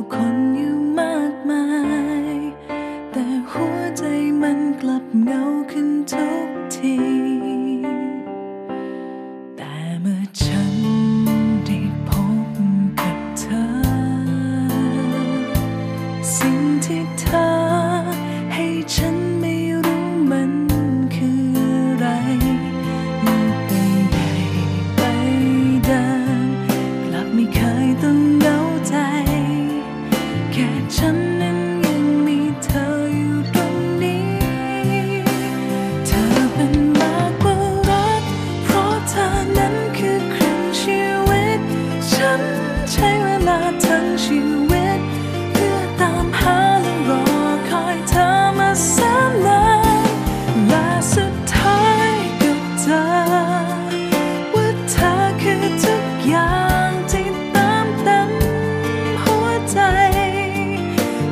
ผู้คนอยู่มากมาย แต่หัวใจมันกลับเหงาขึ้นทุกที แต่เมื่อฉันได้พบกับเธอสิ่ง ฉันนั้นยังมีเธออยู่ตรงนี้ เธอเป็นมากกว่ารัก เพราะเธอนั้นคือครึ่งชีวิต ฉันใช้เวลาทั้งชีวิต เพื่อตามหาและรอคอยเธอมาแสนนานและสุดท้ายก็เจอ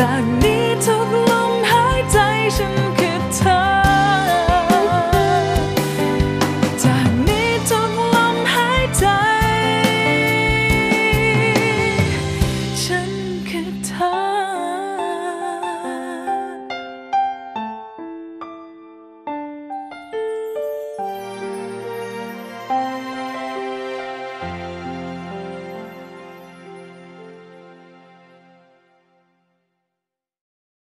หัว